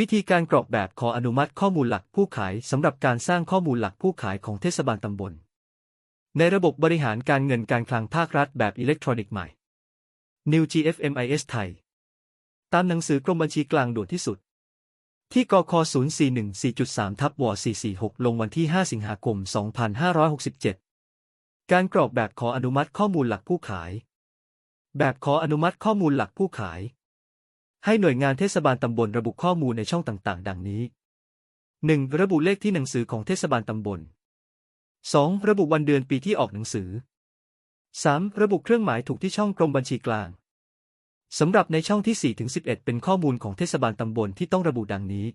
วิธีการกรอกแบบขออนุมัติข้อมูลหลักผู้ขายสำหรับการสร้างข้อมูลหลักผู้ขายของเทศบาลตำบล ในระบบบริหารการเงินการคลังภาครัฐแบบอิเล็กทรอนิกส์ใหม่ New GFMIS ไทย ตามหนังสือกรมบัญชีกลางด่วนที่สุด ที่กค0414.3ทับว446 ลงวันที่ 5 สิงหาคม 2567 การกรอกแบบขออนุมัติข้อมูลหลักผู้ขาย แบบขออนุมัติข้อมูลหลักผู้ขาย ให้หน่วยงานเทศบาลตำบลระบุข้อมูลในช่องต่างๆ ดังนี้ 1. ระบุเลขที่หนังสือของเทศบาลตำบล 2. ระบุวันเดือนปีที่ออกหนังสือ 3. ระบุเครื่องหมายถูกที่ช่องกรมบัญชีกลางสำหรับในช่องที่ 4 ถึง 11 เป็นข้อมูลของเทศบาลตำบลที่ต้องระบุดังนี้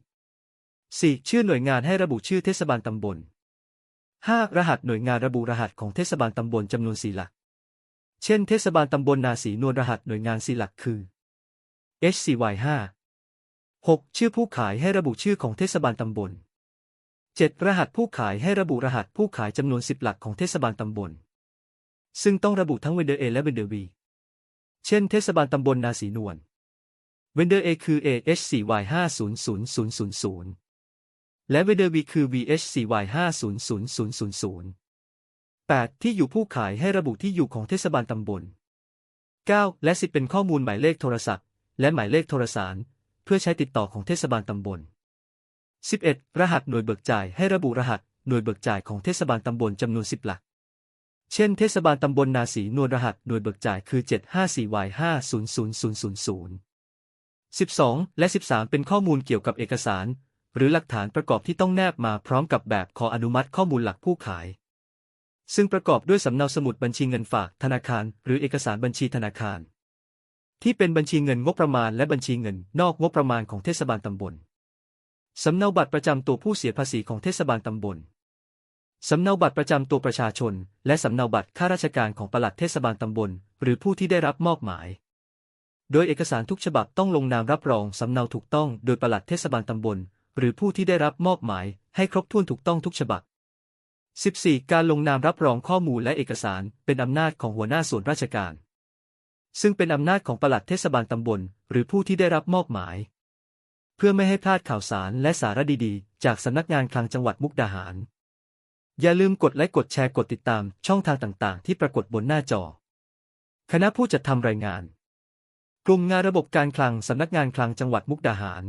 4. ชื่อหน่วยงานให้ระบุชื่อเทศบาลตำบล 5. รหัสหน่วยงานระบุรหัสของเทศบาลตำบลจำนวน4หลัก เช่น เทศบาลตำบลนาสีนวลรหัสหน่วยงาน4หลักคือ HCY5 6. ชื่อผู้ขายให้ระบุชื่อของเทศบาลตำบล 7. รหัสผู้ขายให้ระบุรหัสผู้ขายจำนวน 10 หลักของเทศบาลตำบล ซึ่งต้องระบุทั้งเวนเดอร์ A และเวนเดอร์ B เช่นเทศบาลตำบลนาสีนวลเวนเดอร์ A คือ AH4Y50000 และเวนเดอร์ B คือ VH4Y50000 8. ที่อยู่ผู้ขายให้ระบุที่อยู่ของเทศบาลตำบล 9. และ 10 เป็นข้อมูลหมายเลขโทรศัพท์ และหมายเลขโทรสาร เพื่อใช้ติดต่อของเทศบาลตำบล 11. รหัสหน่วยเบิกจ่ายให้ระบุรหัสหน่วยเบิกจ่ายของเทศบาลตำบลจำนวน 10 หลัก เช่น เทศบาลตำบลนาสีนวลรหัสหน่วยเบิกจ่ายคือ 754Y50000 12 และ 13 เป็นข้อมูลเกี่ยวกับเอกสาร หรือหลักฐานประกอบที่ต้องแนบมาพร้อมกับแบบขออนุมัติข้อมูลหลักผู้ขาย ซึ่งประกอบด้วยสำเนาสมุดบัญชีเงินฝากธนาคาร หรือเอกสารบัญชีธนาคาร ที่เป็นบัญชีเงินงบประมาณและบัญชีเงินนอกงบประมาณของเทศบาลตำบล สำเนาบัตรประจำตัวผู้เสียภาษีของเทศบาลตำบล สำเนาบัตรประจำตัวประชาชน และสำเนาบัตรข้าราชการของปลัดเทศบาลตำบล หรือผู้ที่ได้รับมอบหมาย โดยเอกสารทุกฉบับต้องลงนามรับรองสำเนาถูกต้องโดยปลัดเทศบาลตำบล หรือผู้ที่ได้รับมอบหมาย ให้ครบถ้วนถูกต้องทุกฉบับ 14. การลงนามรับรองข้อมูลและเอกสารเป็นอำนาจของหัวหน้าส่วนราชการ ซึ่งเป็นอำนาจของปลัดเทศบาลตำบล หรือผู้ที่ได้รับมอบหมาย เพื่อไม่ให้พลาดข่าวสารและสาระดีๆ จากสำนักงานคลังจังหวัดมุกดาหาร อย่าลืมกดไลค์กดแชร์กดติดตามช่องทางต่างๆ ที่ปรากฏบนหน้าจอ คณะผู้จัดทำรายงาน กลุ่มงานระบบการคลังสำนักงานคลังจังหวัดมุกดาหาร